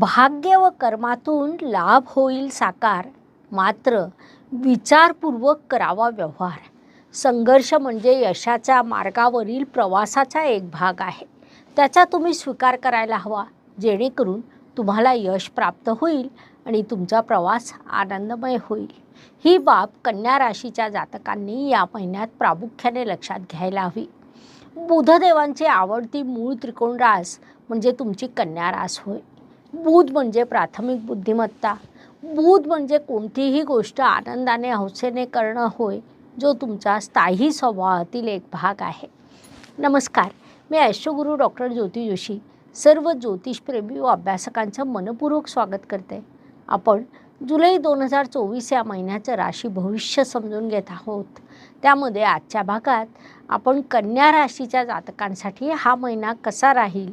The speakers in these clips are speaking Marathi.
भाग्य व कर्मातून लाभ होईल साकार मात्र विचारपूर्वक करावा व्यवहार. संघर्ष म्हणजे यशाच्या मार्गावरील प्रवासाचा एक भाग आहे. त्याचा तुम्ही स्वीकार करायला हवा जेणेकरून तुम्हाला यश प्राप्त होईल आणि तुमचा प्रवास आनंदमय होईल. ही बाब कन्या राशीच्या जातकांनी या महिन्यात प्रामुख्याने लक्षात घ्यायला हवी. बुधदेवांची आवडती मूळ त्रिकोण रास म्हणजे तुमची कन्या रास होय. बुध म्हणजे प्राथमिक बुद्धिमत्ता. बुध म्हणजे कोणतीही गोष्ट आनंदाने हौसेने करणं होय जो तुमचा स्थायी स्वभावातील एक भाग आहे. नमस्कार मी ऐश्वगुरू डॉक्टर ज्योती जोशी सर्व ज्योतिषप्रेमी व अभ्यासकांचं मनपूर्वक स्वागत करते. आपण जुलै दोन हजार चोवीस या महिन्याचं राशी भविष्य समजून घेत आहोत. त्यामध्ये आजच्या भागात आपण कन्या राशीच्या जातकांसाठी हा महिना कसा राहील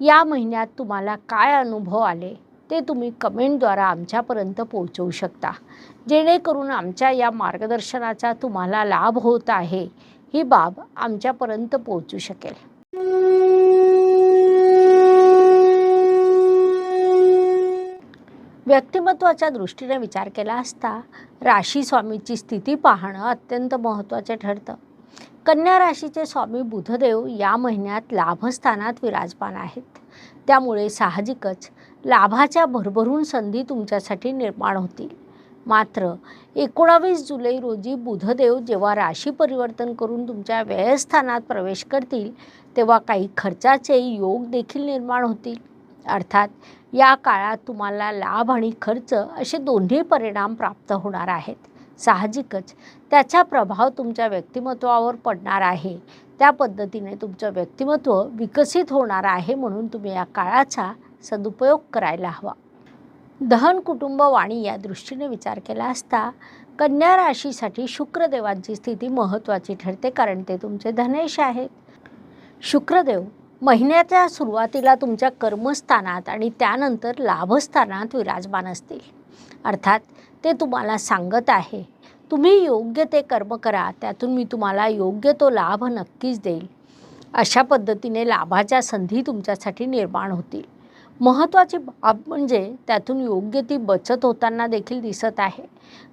या महिन्यात तुम्हाला काय अनुभव आले ते तुम्ही कमेंटद्वारा आमच्यापर्यंत पोहोचवू शकता. जेणेकरून आमच्या या मार्गदर्शनाचा तुम्हाला लाभ होत आहे ही बाब आमच्यापर्यंत पोहोचू शकेल. व्यक्तिमत्वाच्या दृष्टीने विचार केला असता राशी स्वामीची स्थिती पाहणं अत्यंत महत्त्वाचे ठरतं. कन्या राशीचे स्वामी बुधदेव या महिन्यात लाभस्थानात विराजमान आहेत. त्यामुळे साहजिकच लाभाच्या भरभरून संधी तुमच्यासाठी निर्माण होतील. मात्र एकोणावीस जुलै रोजी बुधदेव जेव्हा राशी परिवर्तन करून तुमच्या व्ययस्थानात प्रवेश करतील तेव्हा काही खर्चाचे योग देखील निर्माण होतील. अर्थात या काळात तुम्हाला लाभ आणि खर्च असे दोन्ही परिणाम प्राप्त होणार आहेत. साहजिकच. त्याचा प्रभाव तुमच्या व्यक्तिमत्वावर पडणार आहे. त्या पद्धतीने तुमचं व्यक्तिमत्व विकसित होणार आहे म्हणून तुम्ही या काळाचा सदुपयोग करायला हवा. दहन कुटुंब वाणी या दृष्टीने विचार केला असता कन्या राशीसाठी शुक्रदेवांची स्थिती महत्त्वाची ठरते कारण ते तुमचे धनेश आहेत. शुक्रदेव महिन्याच्या सुरुवातीला तुमच्या कर्मस्थानात आणि त्यानंतर लाभस्थानात विराजमान असतील. अर्थात ते तुम्हाला सांगत आहे. तुम्ही योग्य ते कर्म करा त्यातून मी तुम्हाला योग्य तो लाभ नक्कीच देईल. अशा पद्धतीने लाभाच्या संधी तुमच्यासाठी निर्माण होतील. महत्त्वाची बाब म्हणजे त्यातून योग्य ती बचत होताना देखील दिसत आहे.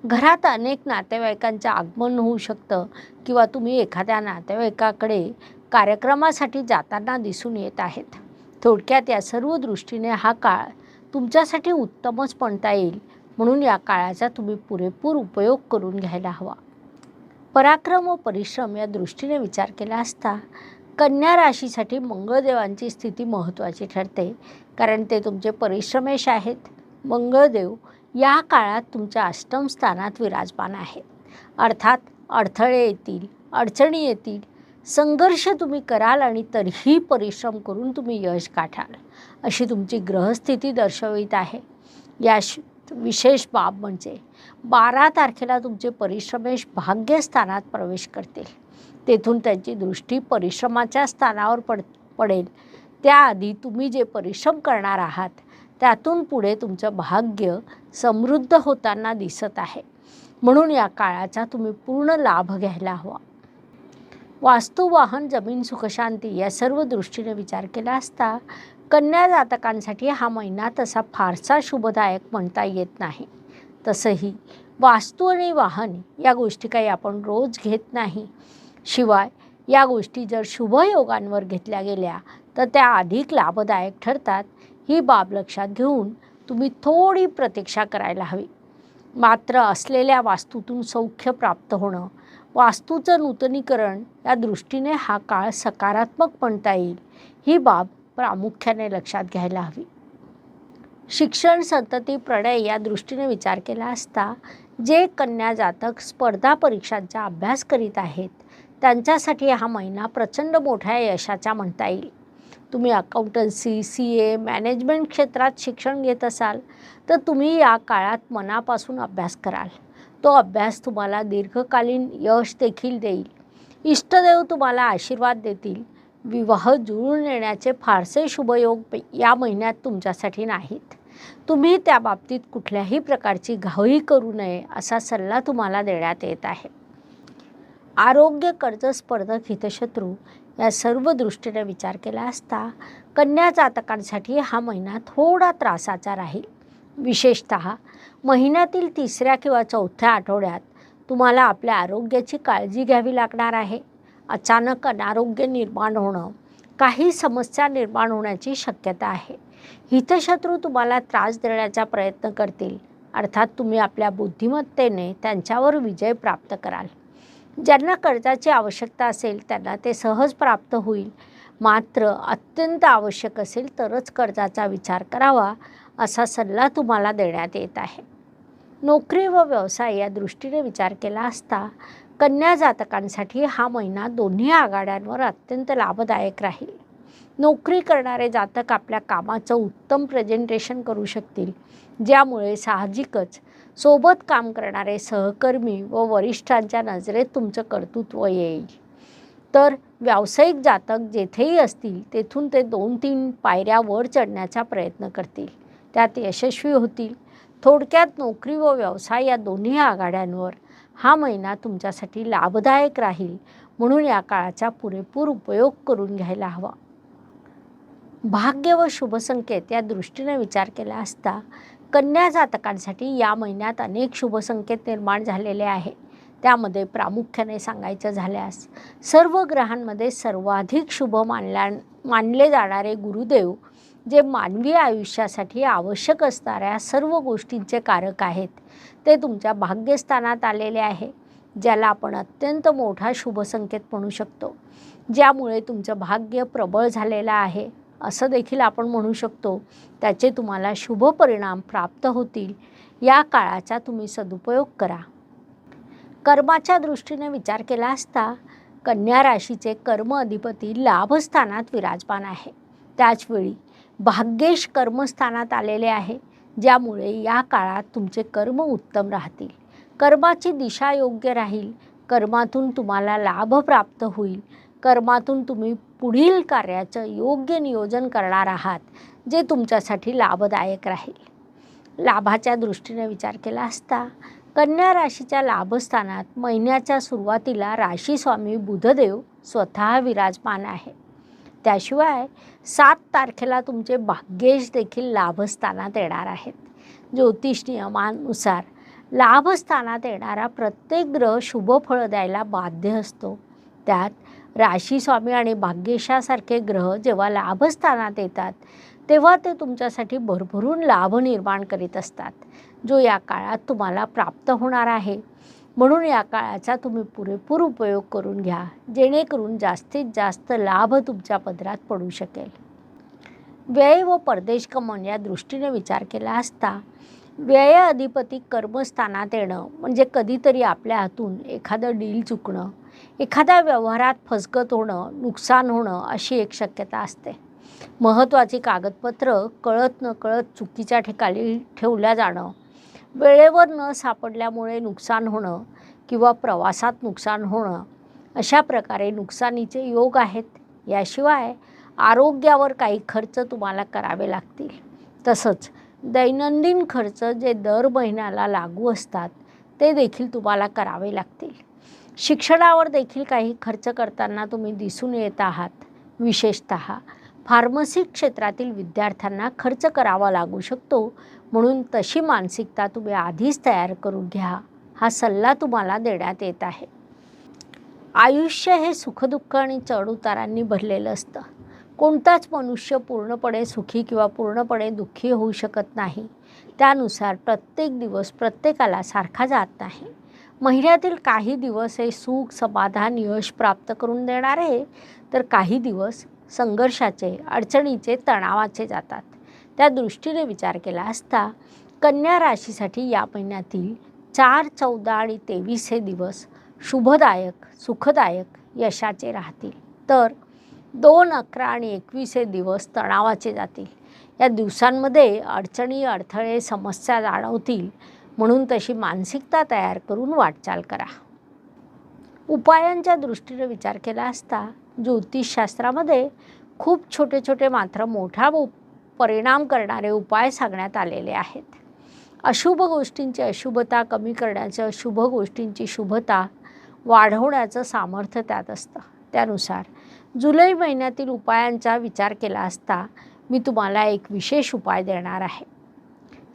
घरात अनेक नातेवाईकांचं आगमन होऊ शकतं किंवा तुम्ही एखाद्या नातेवाईकाकडे कार्यक्रमासाठी जाताना दिसून येत आहेत. थोडक्यात या सर्व दृष्टीने हा काळ तुमच्यासाठी उत्तमच म्हणता येईल. म्हणून या काळाचा तुम्ही पुरेपूर उपयोग करून घ्यायला हवा. पराक्रम व परिश्रम या दृष्टीने विचार केला असता कन्या राशीसाठी मंगळदेवांची स्थिती महत्त्वाची ठरते कारण ते तुमचे परिश्रमेश आहेत. मंगळदेव या काळात तुमच्या अष्टम स्थानात विराजमान आहेत. अर्थात अडथळे येतील अडचणी येतील संघर्ष तुम्ही कराल आणि तरीही परिश्रम करून तुम्ही यश गाठाल अशी तुमची ग्रहस्थिती दर्शवित आहे. या विशेष बाब म्हणजे बारा तारखेला तुमचे परिश्रमेश भाग्यस्थानात प्रवेश करतील. तेथून त्यांची दृष्टी परिश्रमाच्या स्थानावर पड पडेल. त्याआधी तुम्ही जे परिश्रम करणार आहात त्यातून पुढे तुमचं भाग्य समृद्ध होताना दिसत आहे. म्हणून या काळाचा तुम्ही पूर्ण लाभ घ्यायला हवा. वास्तू वाहन जमीन सुखशांती या सर्व दृष्टीने विचार केला असता कन्या जातकांसाठी हा महिना तसा फारसा शुभदायक म्हणता येत नाही. तसंही वास्तू आणि वाहन या गोष्टी काही आपण रोज घेत नाही. शिवाय या गोष्टी जर शुभयोगांवर घेतल्या गेल्या तर त्या अधिक लाभदायक ठरतात ही बाब लक्षात घेऊन तुम्ही थोडी प्रतीक्षा करायला हवी. मात्र असलेल्या वास्तूतून सौख्य प्राप्त होणं वास्तूचं नूतनीकरण या दृष्टीने हा काळ सकारात्मक म्हणता येईल ही बाब प्रामुख्याने लक्षात घ्यायला हवी. शिक्षण संतती प्रणय या दृष्टीने विचार केला असता जे कन्या जातक स्पर्धा परीक्षांचा अभ्यास करीत आहेत त्यांच्यासाठी हा महिना प्रचंड मोठ्या यशाचा म्हणता येईल. तुम्ही अकाउंटन्सी सी ए मॅनेजमेंट क्षेत्रात शिक्षण घेत असाल तर तुम्ही या काळात मनापासून अभ्यास कराल. तो अभ्यास तुम्हाला दीर्घकालीन यश देखील देईल. इष्टदेव तुम्हाला आशीर्वाद देतील. विवाह जुळून येण्याचे फारसे शुभयोग या महिन्यात तुमच्यासाठी नाहीत. तुम्ही त्या बाबतीत कुठल्याही प्रकारची घाई करू नये असा सल्ला तुम्हाला देण्यात येत आहे. आरोग्य कर्ज स्पर्धक हितशत्रू या सर्व दृष्टीने विचार केला असता कन्या जातकांसाठी हा महिना थोडा त्रासाचा राहील. विशेषत महिन्यातील तिसऱ्या किंवा चौथ्या आठवड्यात तुम्हाला आपल्या आरोग्याची काळजी घ्यावी लागणार आहे. अचानक अनारोग्य निर्माण होणं काही समस्या निर्माण होण्याची शक्यता आहे. हितशत्रू तुम्हाला त्रास देण्याचा प्रयत्न करतील अर्थात तुम्ही आपल्या बुद्धिमत्तेने त्यांच्यावर विजय प्राप्त कराल. ज्यांना कर्जाची आवश्यकता असेल त्यांना ते सहज प्राप्त होईल. मात्र अत्यंत आवश्यक असेल तरच कर्जाचा विचार करावा असा सल्ला तुम्हाला देण्यात येत आहे. नोकरी व व्यवसाय या दृष्टीने विचार केला असता कन्या जातकांसाठी हा महिना दोन्ही आघाड्यांवर अत्यंत लाभदायक राहील. नोकरी करणारे जातक आपल्या कामाचं उत्तम प्रेझेंटेशन करू शकतील. ज्यामुळे साहजिकच सोबत काम करणारे सहकर्मी व वरिष्ठांच्या नजरेत तुमचं कर्तृत्व येईल. तर व्यावसायिक जातक जेथेही असतील तेथून ते दोन तीन पायऱ्या वर चढण्याचा प्रयत्न करतील. त्यात यशस्वी होतील. थोडक्यात नोकरी व व्यवसाय या दोन्ही आघाड्यांवर हा महिना तुमच्यासाठी लाभदायक राहील म्हणून या काळाचा पुरेपूर उपयोग करून घ्यायला हवा. भाग्य व शुभसंकेत या दृष्टीने विचार केला असता कन्या जातकांसाठी या महिन्यात अनेक शुभसंकेत निर्माण झालेले आहे. त्यामध्ये प्रामुख्याने सांगायचं झाल्यास सर्व ग्रहांमध्ये सर्वाधिक शुभ मानल्या मानले जाणारे गुरुदेव जे मानवी आयुष्यासाठी आवश्यक असणाऱ्या सर्व गोष्टींचे कारक आहेत ते तुमच्या भाग्यस्थानात आलेले आहे ज्याला आपण अत्यंत मोठा शुभसंकेत म्हणू शकतो. ज्यामुळे तुमचं भाग्य प्रबळ झालेलं आहे असं देखील आपण म्हणू शकतो. त्याचे तुम्हाला शुभ परिणाम प्राप्त होतील या काळाचा तुम्ही सदुपयोग करा. कर्माच्या दृष्टीने विचार केला असता कन्या राशीचे कर्म अधिपती लाभस्थानात विराजमान आहे. त्याचवेळी भाग्येश कर्मस्थानात आलेले आहे ज्यामुळे या काळात तुमचे कर्म उत्तम राहतील. कर्माची दिशा योग्य राहील. कर्मातून तुम्हाला लाभ प्राप्त होईल. कर्मातून तुम्ही पुढील कार्याचं योग्य नियोजन करणार आहात जे तुमच्यासाठी लाभदायक राहील. लाभाच्या दृष्टीने विचार केला असता कन्या राशीच्या लाभस्थानात महिन्याच्या सुरुवातीला राशीस्वामी बुधदेव स्वतः विराजमान आहे त्याशिवाय सात तारखेला तुमचे भाग्येश देखील लाभस्थानात येणार आहेत. ज्योतिष नियमानुसार लाभस्थानात येणारा प्रत्येक ग्रह शुभ फळं द्यायला बाध्य असतो. त्यात राशीस्वामी आणि भाग्येशासारखे ग्रह जेव्हा लाभस्थानात येतात तेव्हा ते तुमच्यासाठी भरभरून लाभ निर्माण करीत असतात जो या काळात तुम्हाला प्राप्त होणार आहे. म्हणून या काळाचा तुम्ही पुरेपूर उपयोग करून घ्या जेणेकरून जास्तीत जास्त लाभ तुमच्या पदरात पडू शकेल. व्यय व परदेश कमवून या दृष्टीने विचार केला असता व्यय अधिपती कर्मस्थानात येणं म्हणजे कधीतरी आपल्या हातून एखादं डील चुकणं एखाद्या व्यवहारात फसगत होणं नुकसान होणं अशी एक शक्यता असते. महत्त्वाची कागदपत्र कळत न कळत चुकीच्या ठिकाणी ठेवल्या जाणं वेळेवर न सापडल्यामुळे नुकसान होणं किंवा प्रवासात नुकसान होणं अशा प्रकारे नुकसानीचे योग आहेत. याशिवाय आरोग्यावर काही खर्च तुम्हाला करावे लागतील. तसंच दैनंदिन खर्च जे दर महिन्याला लागू असतात ते देखील तुम्हाला करावे लागतील. शिक्षणावर देखील काही खर्च करताना तुम्ही दिसून येत आहात. विशेषत फार्मसी क्षेत्रातील विद्यार्थ्यांना खर्च करावा लागू शकतो. म्हणून तशी मानसिकता तुम्ही आधीच तयार करून घ्या. हा सल्ला तुम्हाला देण्यात येत आहे. आयुष्य हे सुखदुःख आणि चढउतारांनी भरलेलं असतं. कोणताच मनुष्य पूर्णपणे सुखी किंवा पूर्णपणे दुःखी होऊ शकत नाही. त्यानुसार प्रत्येक दिवस प्रत्येकाला सारखा जात नाही. महिन्यातील काही दिवस हे सुख समाधान यश प्राप्त करून देणारे तर काही दिवस संघर्षाचे अडचणीचे तणावाचे जातात. त्या दृष्टीने विचार केला असता कन्या राशीसाठी या महिन्यातील चार चौदा आणि तेवीस हे दिवस शुभदायक सुखदायक यशाचे राहतील. तर दोन अकरा आणि एकवीस हे दिवस तणावाचे जातील. या दिवसांमध्ये अडचणी अडथळे समस्या जाणवतील म्हणून तशी मानसिकता तयार करून वाटचाल करा. उपायांच्या दृष्टीने विचार केला असता ज्योतिषशास्त्रामध्ये खूप छोटे छोटे मात्र मोठा परिणाम करणारे उपाय सांगण्यात आलेले आहेत. अशुभ गोष्टींची अशुभता कमी करण्याचं शुभ गोष्टींची शुभता वाढवण्याचं सामर्थ्य त्यात असतं. त्यानुसार जुलै महिन्यातील उपायांचा विचार केला असता मी तुम्हाला एक विशेष उपाय देणार आहे.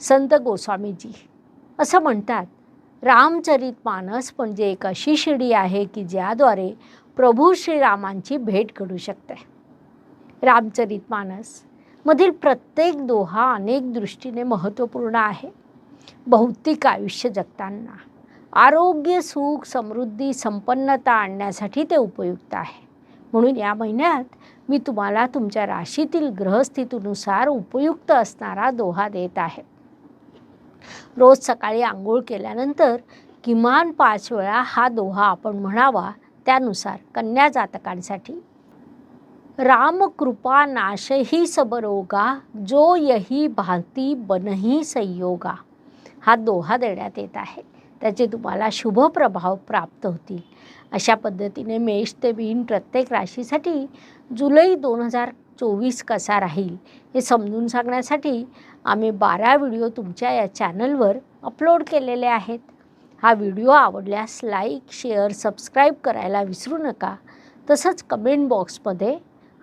संत गोस्वामीजी असं म्हणतात रामचरित मानस म्हणजे एक अशी शिडी आहे की ज्याद्वारे प्रभू श्रीरामांची भेट घडू शकते. रामचरित मानस मधील प्रत्येक दोहा अनेक दृष्टीने महत्त्वपूर्ण आहे. भौतिक आयुष्य जगताना आरोग्य सुख समृद्धी संपन्नता आणण्यासाठी ते उपयुक्त आहे. म्हणून या महिन्यात मी तुम्हाला तुमच्या राशीतील ग्रहस्थितीनुसार उपयुक्त असणारा दोहा देत आहे. रोज सकाळी आंघोळ केल्यानंतर किमान पाच वेळा हा दोहा आपण म्हणावा त्यानुसार कन्या जातकांसाठी राम कृपा नाशही सबरोगा जो यही भांती बनही संयोगा. हा दोहा देण्यात येत आहे. त्याचे तुम्हाला शुभ प्रभाव प्राप्त होतील. अशा पद्धतीने मेष ते बिन प्रत्येक राशीसाठी जुलै दोन हजार चोवीस कसा राहील हे समजून सांगण्यासाठी आम्ही बारा व्हिडिओ तुमच्या या चॅनलवर अपलोड केलेले आहेत. हा व्हिडिओ आवडल्यास लाईक शेअर सबस्क्राईब करायला विसरू नका. तसंच कमेंट बॉक्समध्ये